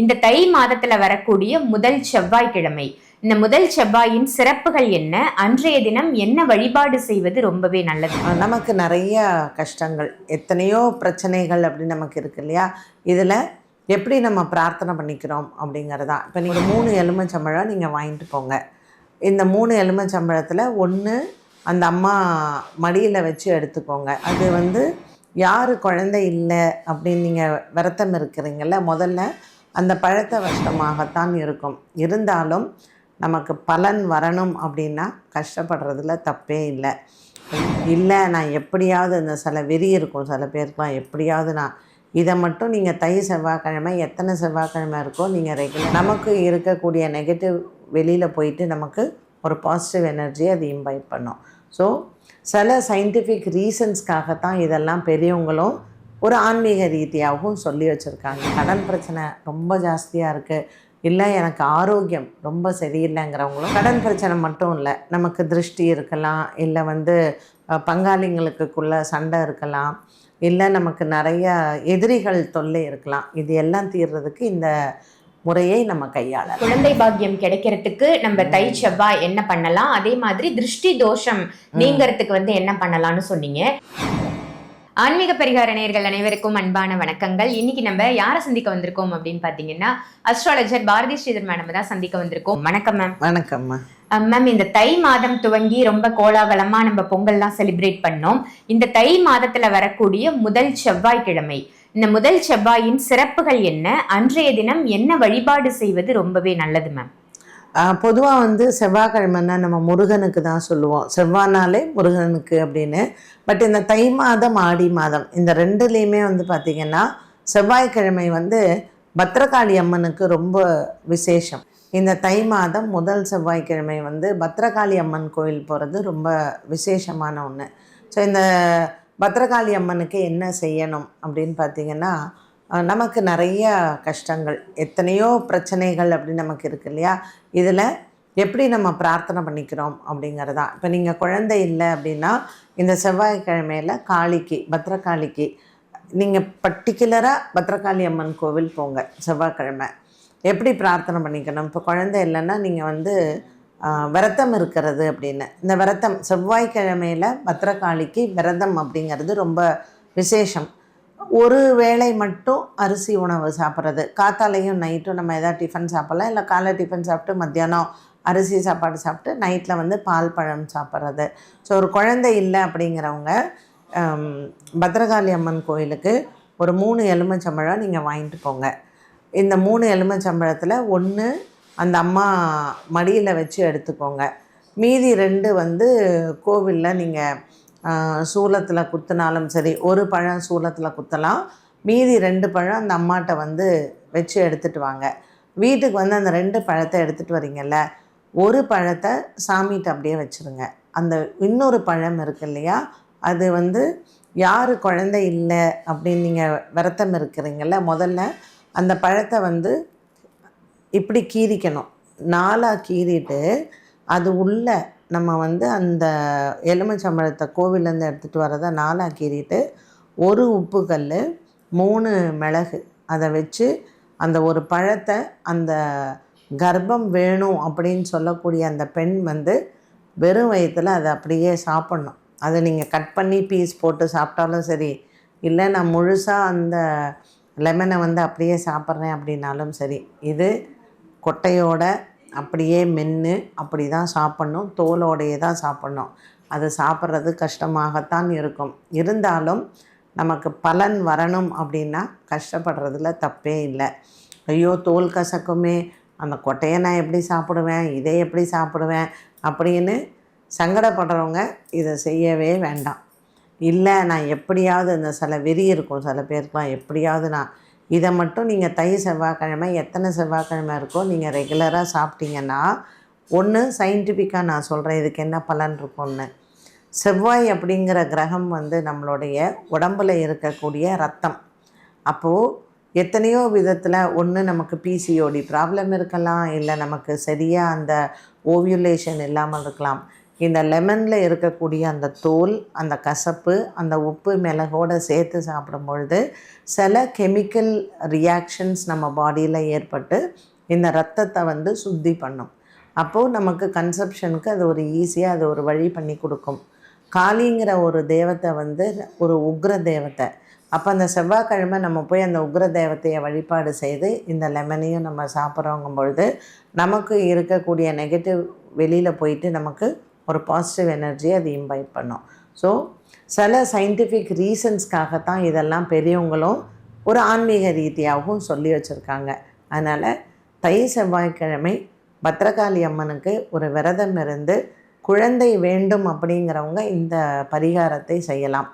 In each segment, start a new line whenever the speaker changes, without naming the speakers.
இந்த தை மாதத்துல வரக்கூடிய முதல் செவ்வாய்க்கிழமை. இந்த முதல் செவ்வாயின் சிறப்புகள் என்ன? அன்றைய தினம் என்ன வழிபாடு செய்வது ரொம்பவே நல்லது?
நமக்கு நிறைய கஷ்டங்கள். எத்தனையோ பிரச்சனைகள் அப்படின்னு நமக்கு இருக்கு இல்லையா? இதில் எப்படி நம்ம பிரார்த்தனை பண்ணிக்கிறோம் அப்படிங்கிறதா. இப்போ நீங்கள் மூணு எலுமிச்சம்பழம் நீங்கள் வாங்கிட்டு போங்க. இந்த மூணு எலுமிச்சம்பழத்தில் ஒன்று அந்த அம்மா மடியில் வச்சு எடுத்துக்கோங்க. அது வந்து யார் குழந்தை இல்லை அப்படின்னு நீங்கள் விரத்தம் இருக்கிறீங்கள முதல்ல அந்த பழத்த வருஷமாகத்தான் இருக்கும். இருந்தாலும் நமக்கு பலன் வரணும் அப்படின்னா கஷ்டப்படுறதுல தப்பே இல்லை. இல்லை நான் எப்படியாவது இந்த சில வெறி இருக்கும். சில பேருக்குலாம் எப்படியாவது நான் இதை மட்டும் நீங்கள் தை செவ்வாய்க்கிழமை எத்தனை செவ்வாய்க்கிழமை இருக்கோ நீங்கள் ரெகுலர் நமக்கு இருக்கக்கூடிய நெகட்டிவ் வெளியில் போயிட்டு நமக்கு ஒரு பாசிட்டிவ் எனர்ஜி அது இன்வைட் பண்ணும். ஸோ சில சயின்டிஃபிக் ரீசன்ஸ்க்காகத்தான் இதெல்லாம் பெரியவங்களும் ஒரு ஆன்மீக ரீதியாகவும் சொல்லி வச்சுருக்காங்க. கடன் பிரச்சனை ரொம்ப ஜாஸ்தியாக இருக்குது இல்லை எனக்கு ஆரோக்கியம் ரொம்ப சரியில்லைங்கிறவங்களும் கடன் பிரச்சனை மட்டும் இல்லை நமக்கு திருஷ்டி இருக்கலாம். இல்லை வந்து பங்காளிங்களுக்குள்ள சண்டை இருக்கலாம். இல்லை நமக்கு நிறைய எதிரிகள் தொல்லை இருக்கலாம். இது எல்லாம் தீர்றதுக்கு இந்த முறையை நம்ம கையாளலாம்.
குழந்தை பாக்கியம் கிடைக்கிறதுக்கு நம்ம தை செவ்வாய் என்ன பண்ணலாம்? அதே மாதிரி திருஷ்டி தோஷம் நீங்கிறதுக்கு வந்து என்ன பண்ணலாம்னு சொன்னீங்க? ஆன்மீக பரிகார நேயர்கள் அனைவருக்கும் அன்பான வணக்கங்கள். இன்னைக்கு நம்ம யாரை சந்திக்க வந்திருக்கோம் அப்படின்னு பாத்தீங்கன்னா அஸ்ட்ராலஜர் பாரதி ஸ்ரீதர் மேடம் தான் சந்திக்க வந்திருக்கோம். வணக்கம் மேம்
வணக்கம்மா
மேம் இந்த தை மாதம் துவங்கி ரொம்ப கோலாகலமா நம்ம பொங்கல்லாம் செலிப்ரேட் பண்ணோம். இந்த தை மாதத்துல வரக்கூடிய முதல் செவ்வாய்க்கிழமை. இந்த முதல் செவ்வாயின் சிறப்புகள் என்ன? அன்றைய தினம் என்ன வழிபாடு செய்வது ரொம்பவே நல்லது மேம்
பொதுவாக வந்து செவ்வாய்க்கிழமைன்னா நம்ம முருகனுக்கு தான் சொல்லுவோம். செவ்வாய்னாலே முருகனுக்கு அப்படின்னு. பட் இந்த தை மாதம் ஆடி மாதம் இந்த ரெண்டுலேயுமே வந்து பார்த்திங்கன்னா செவ்வாய்க்கிழமை வந்து பத்ரகாளி அம்மனுக்கு ரொம்ப விசேஷம். இந்த தை மாதம் முதல் செவ்வாய்க்கிழமை வந்து பத்ரகாளி அம்மன் கோயில் போகிறது ரொம்ப விசேஷமான ஒன்று ஸோ இந்த பத்ரகாளி அம்மனுக்கு என்ன செய்யணும் அப்படின்னு பார்த்தீங்கன்னா நமக்கு நிறைய கஷ்டங்கள் எத்தனையோ பிரச்சனைகள் அப்படி நமக்கு இருக்கு இல்லையா? இதில் எப்படி நம்ம பிரார்த்தனை பண்ணிக்கிறோம் அப்படிங்கிறதா இப்போ நீங்கள் குழந்தை இல்லை அப்படின்னா இந்த செவ்வாய்க்கிழமையில் காளிக்கு பத்ரகாளிக்கு நீங்கள் பர்டிகுலராக பத்ரகாளி அம்மன் கோவில் போங்க செவ்வாய்க்கிழமை. எப்படி பிரார்த்தனை பண்ணிக்கணும்? இப்போ குழந்தை இல்லைன்னா நீங்கள் வந்து விரதம் இருக்கிறது அப்படின்னு. இந்த விரதம் செவ்வாய்க்கிழமையில் பத்ரகாளிக்கு விரதம் அப்படிங்கிறது ரொம்ப விசேஷம். ஒரு வேளை மட்டும் அரிசி உணவு சாப்பிட்றது. காத்தாலையும் நைட்டும் நம்ம எதாவது டிஃபன் சாப்பிட்லாம். இல்லை காலை டிஃபன் சாப்பிட்டு மத்தியானம் அரிசி சாப்பாடு சாப்பிட்டு நைட்டில் வந்து பால் பழம் சாப்பிட்றது. ஸோ ஒரு குழந்தை இல்லை அப்படிங்கிறவங்க பத்ரகாளி அம்மன் கோயிலுக்கு ஒரு மூணு எலுமிச்சம்பழம் நீங்கள் வாங்கிட்டு போங்க. இந்த மூணு எலுமிச்சம்பழத்தில் ஒன்று அந்த அம்மா மடியில் வச்சு எடுத்துக்கோங்க. மீதி ரெண்டு வந்து கோவிலில் நீங்கள் சூலத்தில் குத்துனாலும் சரி ஒரு பழம் சூலத்தில் குத்தலாம். மீதி ரெண்டு பழம் அந்த அம்மாட்ட வந்து வச்சு எடுத்துகிட்டு வாங்க. வீட்டுக்கு வந்து அந்த ரெண்டு பழத்தை எடுத்துகிட்டு வரீங்கல்ல ஒரு பழத்தை சாமிகிட்ட அப்படியே வச்சுருங்க. அந்த இன்னொரு பழம் இருக்கு இல்லையா அது வந்து யார் குழந்தை இல்லை அப்படின்னு நீங்கள் விரத்தம் இருக்கிறீங்கள முதல்ல அந்த பழத்தை வந்து இப்படி கீறிக்கணும். நாலாக கீறிட்டு அது உள்ள நம்ம வந்து அந்த எலுமிச்சம்பழத்தை கோவிலேருந்து எடுத்துகிட்டு வரதை நாளாக்கீறிட்டு ஒரு உப்பு கல் மூணு மிளகு அதை வச்சு அந்த ஒரு பழத்தை அந்த கர்ப்பம் வேணும் அப்படின்னு சொல்லக்கூடிய அந்த பெண் வந்து வெறும் வயிற்றில் அதை அப்படியே சாப்பிட்ணும். அதை நீங்கள் கட் பண்ணி பீஸ் போட்டு சாப்பிட்டாலும் சரி இல்லை நான் முழுசாக அந்த லெமனை வந்து அப்படியே சாப்பிட்றேன் அப்படின்னாலும் சரி இது கொட்டையோட அப்படியே மென்று அப்படி தான் சாப்பிட்ணும். தோலோடையே தான் சாப்பிட்ணும். அது சாப்பிட்றது கஷ்டமாகத்தான் இருக்கும். இருந்தாலும் நமக்கு பலன் வரணும் அப்படின்னா கஷ்டப்படுறதுல தப்பே இல்லை. ஐயோ தோல் கசக்குமே அந்த கொட்டையை நான் எப்படி சாப்பிடுவேன் இதை எப்படி சாப்பிடுவேன் அப்படின்னு சங்கடப்படுறவங்க இதை செய்யவே வேண்டாம். இல்லை நான் எப்படியாவது இந்த சில வெறி இருக்கும். சில பேருக்குலாம் எப்படியாவது நான் இதை மட்டும் நீங்கள் தை செவ்வாய்க்கிழமை எத்தனை செவ்வாய்க்கிழமை இருக்கோ நீங்கள் ரெகுலராக சாப்பிட்டீங்கன்னா ஒன்று சயின்டிஃபிக்காக நான் சொல்கிறேன் இதுக்கு என்ன பலன் இருக்கும்னு. செவ்வாய் அப்படிங்கிற கிரகம் வந்து நம்மளுடைய உடம்புல இருக்கக்கூடிய ரத்தம். அப்போது எத்தனையோ விதத்தில் ஒன்று நமக்கு பிசிஓடி ப்ராப்ளம் இருக்கலாம் இல்லை நமக்கு சரியாக அந்த ஓவியுலேஷன் இல்லாமல் இருக்கலாம். இந்த லெமனில் இருக்கக்கூடிய அந்த தோல் அந்த கசப்பு அந்த உப்பு மிளகோடு சேர்த்து சாப்பிடும் பொழுது சில கெமிக்கல் ரியாக்ஷன்ஸ் நம்ம பாடியில் ஏற்பட்டு இந்த ரத்தத்தை வந்து சுத்தி பண்ணும். அப்போது நமக்கு கன்செப்ஷனுக்கு அது ஒரு ஈஸியாக அது ஒரு வழி பண்ணி கொடுக்கும். காளிங்கிற ஒரு தேவத்தை வந்து ஒரு உக்ர தேவத்தை. அப்போ அந்த செவ்வாய்க்கிழமை நம்ம போய் அந்த உக்ர தேவத்தையை வழிபாடு செய்து இந்த லெமனையும் நம்ம சாப்பிட்றோங்கும் பொழுது நமக்கு இருக்கக்கூடிய நெகட்டிவ் வெளியில் போயிட்டு நமக்கு ஒரு பாசிட்டிவ் எனர்ஜி அது இம்பைட் பண்ணும். ஸோ சில சயின்டிஃபிக் ரீசன்ஸ்க்காகத்தான் இதெல்லாம் பெரியவங்களும் ஒரு ஆன்மீக ரீதியாகவும் சொல்லி வச்சுருக்காங்க. அதனால் தை செவ்வாய்க்கிழமை பத்ரகாளி அம்மனுக்கு ஒரு விரதம் இருந்து குழந்தை வேண்டும் அப்படிங்கிறவங்க இந்த பரிகாரத்தை செய்யலாம்.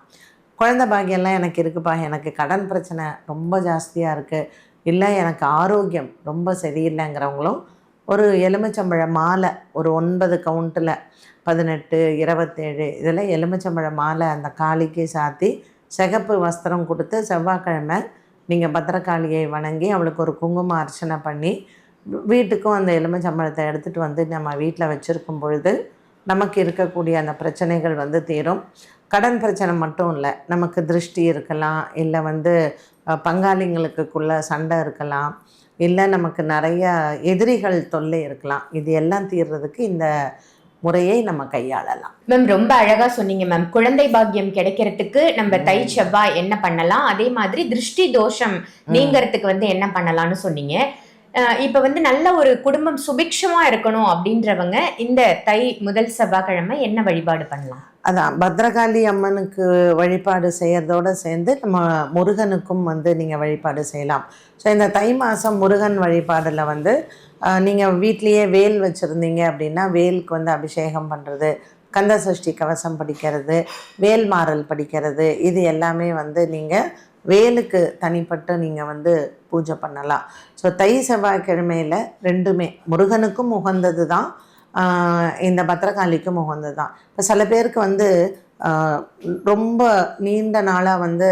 குழந்தை பாக்கியெல்லாம் எனக்கு இருக்குப்பா எனக்கு கடன் பிரச்சனை ரொம்ப ஜாஸ்தியாக இருக்குது இல்லை எனக்கு ஆரோக்கியம் ரொம்ப சரியில்லைங்கிறவங்களும் ஒரு எலுமிச்சம்பழ மாலை ஒரு ஒன்பது கவுண்ட்டில் பதினெட்டு இருபத்தேழு இதில் எலுமிச்சம்பழ மாலை அந்த காளிக்கு சாத்தி சிகப்பு வஸ்திரம் கொடுத்து செவ்வாய்க்கிழமை நீங்கள் பத்திரக்காளியை வணங்கி அவளுக்கு ஒரு குங்கும அர்ச்சனை பண்ணி வீட்டுக்கும் அந்த எலுமிச்சம்பழத்தை எடுத்துகிட்டு வந்து நம்ம வீட்டில் வச்சுருக்கும் பொழுது நமக்கு இருக்கக்கூடிய அந்த பிரச்சனைகள் வந்து தீரும். கடன் பிரச்சனை மட்டும் இல்லை நமக்கு திருஷ்டி இருக்கலாம் இல்லை வந்து பங்காளிங்களுக்குள்ள சண்டை இருக்கலாம். இல்லை நமக்கு நிறைய எதிரிகள் தொல்லை இருக்கலாம். இது எல்லாம் தீர்றதுக்கு இந்த முறையை நம்ம கையாளலாம்.
மேம் ரொம்ப அழகா சொன்னீங்க மேம் குழந்தை பாக்கியம் கிடைக்கிறதுக்கு நம்ம தை செவ்வாய் என்ன பண்ணலாம்? அதே மாதிரி திருஷ்டி தோஷம் நீங்கிறதுக்கு வந்து என்ன பண்ணலாம்னு சொன்னீங்க. இப்போ வந்து நல்ல ஒரு குடும்பம் சுபிக்ஷமாக இருக்கணும் அப்படின்றவங்க இந்த தை முதல் செவ்வாய்க்கிழமை என்ன வழிபாடு பண்ணலாம்?
அதான் பத்ரகாளி அம்மனுக்கு வழிபாடு செய்கிறதோட சேர்ந்து நம்ம முருகனுக்கும் வந்து நீங்கள் வழிபாடு செய்யலாம். ஸோ இந்த தை மாதம் முருகன் வழிபாடில் வந்து நீங்கள் வீட்லேயே வேல் வச்சுருந்தீங்க அப்படின்னா வேலுக்கு வந்து அபிஷேகம் பண்ணுறது கந்த சஷ்டி கவசம் படிக்கிறது வேல்மாறல் படிக்கிறது இது எல்லாமே வந்து நீங்கள் வேலுக்கு தனிப்பட்டு நீங்கள் வந்து பூஜை பண்ணலாம். ஸோ தை செவ்வாய்க்கிழமையில் ரெண்டுமே முருகனுக்கும் உகந்தது தான் இந்த பத்திரகாளிக்கும் உகந்தது தான் இப்போ சில பேருக்கு வந்து ரொம்ப நீண்ட நாளாக வந்து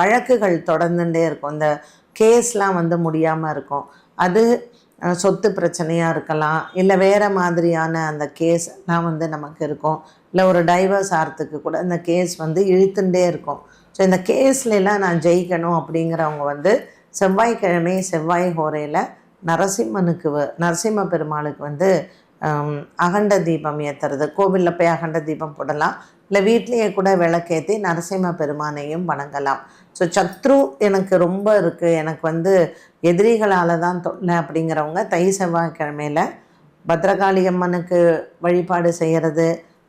வழக்குகள் தொடர்ந்துட்டே இருக்கும். இந்த கேஸ்லாம் வந்து முடியாமல் இருக்கும். அது சொத்து பிரச்சனையாக இருக்கலாம். இல்லை வேறு மாதிரியான அந்த கேஸ்லாம் வந்து நமக்கு இருக்கும். இல்லை ஒரு டைவர்ஸ் ஆகிறதுக்கு கூட இந்த கேஸ் வந்து இழுத்துட்டே இருக்கும். ஸோ இந்த கேஸ்லாம் நான் ஜெயிக்கணும் அப்படிங்கிறவங்க வந்து செவ்வாய்க்கிழமை செவ்வாய் ஹோரையில் நரசிம்மனுக்கு நரசிம்ம பெருமாளுக்கு வந்து அகண்ட தீபம் ஏற்றுறது கோவிலில் போய் அகண்ட தீபம் போடலாம். இல்லை வீட்லேயே கூட விளக்கேற்றி நரசிம்ம பெருமானையும் வணங்கலாம். ஸோ சத்ரு எனக்கு ரொம்ப இருக்குது எனக்கு வந்து எதிரிகளால் தான் தொல்லை அப்படிங்கிறவங்க தை செவ்வாய்க்கிழமையில் பத்ரகாளி அம்மனுக்கு வழிபாடு செய்கிறது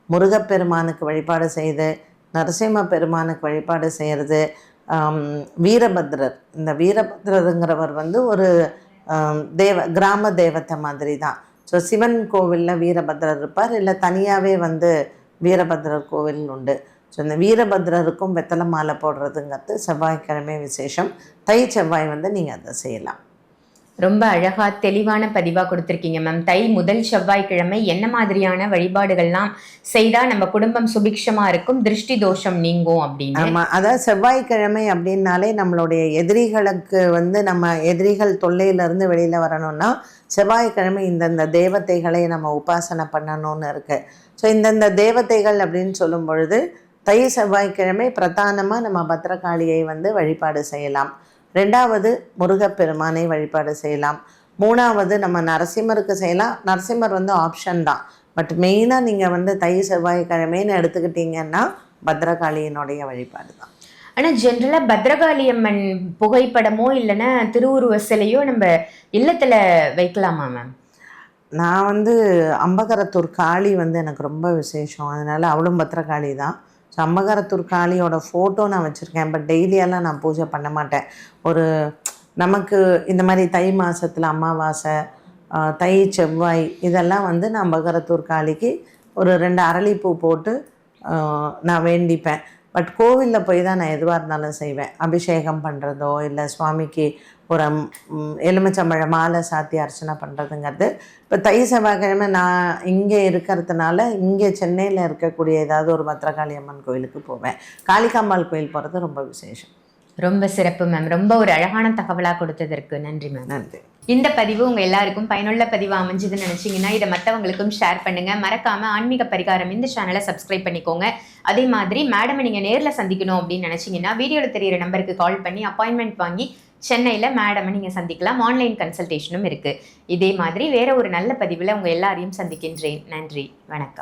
முருகப்பெருமானுக்கு வழிபாடு செய்து நரசிம்ம பெருமானுக்கு வழிபாடு செய்கிறது வீரபத்ரர். இந்த வீரபத்ரருங்கிறவர் வந்து ஒரு தேவ கிராம தேவத்தை மாதிரி தான் ஸோ சிவன் கோவிலில் வீரபத்ரர் இருப்பார். இல்லை தனியாகவே வந்து வீரபத்ரர் கோவில் உண்டு. ஸோ இந்த வீரபத்ரருக்கும் வெத்தலை மாலை போடுறதுங்கிறது செவ்வாய்க்கிழமை விசேஷம். தை செவ்வாய் வந்து நீங்கள் அதை செய்யலாம்.
ரொம்ப அழகா தெளிவான பதிவா கொடுத்திருக்கீங்க மேம் தை முதல் செவ்வாய்க்கிழமை என்ன மாதிரியான வழிபாடுகள்லாம் செய்தா நம்ம குடும்பம் சுபிக்ஷமா இருக்கும் திருஷ்டி தோஷம் நீங்கும் அப்படின்னு?
ஆமாம் அதாவது செவ்வாய்க்கிழமை அப்படின்னாலே நம்மளுடைய எதிரிகளுக்கு வந்து நம்ம எதிரிகள் தொல்லையிலேருந்து வெளியில் வரணும்னா செவ்வாய்க்கிழமை இந்தந்த தேவதைகளை நம்ம உபாசனை பண்ணணும்னு இருக்கு. ஸோ இந்தந்த தேவதைகள் அப்படின்னு சொல்லும் பொழுது தை செவ்வாய்க்கிழமை பிரதானமாக நம்ம பத்திரகாளியை வந்து வழிபாடு செய்யலாம். ரெண்டாவது முருகப்பெருமானை வழிபாடு செய்யலாம். மூணாவது நம்ம நரசிம்மருக்கு செய்யலாம். நரசிம்மர் வந்து ஆப்ஷன் தான். பட் மெயினாக நீங்கள் வந்து தை செவ்வாய்க்கிழமைன்னு எடுத்துக்கிட்டிங்கன்னா பத்ரகாளியினுடைய வழிபாடு தான்.
ஆனா ஜென்ரலா பத்ரகாளி அம்மன் புகைப்படமோ இல்லைன்னா திருவுருவ சிலையோ நம்ம இல்லத்துல வைக்கலாமா மேம்
நான் வந்து அம்பகரத்தூர் காளி வந்து எனக்கு ரொம்ப விசேஷம். அதனால் அவளும் பத்திரகாளி தான். ஸோ அம்பகரத்தூர் காளியோட ஃபோட்டோ நான் வச்சுருக்கேன். பட் டெய்லியெல்லாம் நான் பூஜை பண்ண மாட்டேன். ஒரு நமக்கு இந்த மாதிரி தை மாதத்தில் அமாவாசை தை செவ்வாய் இதெல்லாம் வந்து நான் அம்பகரத்தூர் காளிக்கு ஒரு ரெண்டு அரளிப்பூ போட்டு நான் வேண்டிப்பேன். பட் கோவிலில் போய் தான் நான் எதுவாக இருந்தாலும் செய்வேன். அபிஷேகம் பண்ணுறதோ இல்லை சுவாமிக்கு ஒரு எலுமிச்சம்பழ மாலை சாத்தி அர்ச்சனை பண்ணுறதுங்கிறது இப்போ தை செவ்வாய்க்கிழமை நான் இங்கே இருக்கிறதுனால இங்கே சென்னையில் இருக்கக்கூடிய ஏதாவது ஒரு பத்திரகாளி அம்மன் கோயிலுக்கு போவேன். காளிகாம்பாள் கோயில் போகிறது ரொம்ப விசேஷம்.
ரொம்ப சிறப்பு மேம் ரொம்ப ஒரு அழகான தகவலா கொடுத்ததற்கு நன்றி மேம்
நன்றி.
இந்த பதிவு உங்கள் எல்லாருக்கும் பயனுள்ள பதிவு அமைஞ்சதுன்னு நினச்சிங்கன்னா இதை மற்றவங்களுக்கும் ஷேர் பண்ணுங்கள் மறக்காம ஆன்மீக பரிகாரம் இந்த சேனலை சப்ஸ்கிரைப் பண்ணிக்கோங்க. அதே மாதிரி மேடமை நீங்கள் நேரில் சந்திக்கணும் அப்படின்னு நினச்சிங்கன்னா வீடியோவில் தெரியிற நம்பருக்கு கால் பண்ணி அப்பாயின்மெண்ட் வாங்கி சென்னையில் மேடமை நீங்கள் சந்திக்கலாம். ஆன்லைன் கன்சல்டேஷனும் இருக்குது இதே மாதிரி வேற ஒரு நல்ல பதிவில் உங்கள் எல்லாரையும் சந்திக்கின்றேன். நன்றி. வணக்கம்.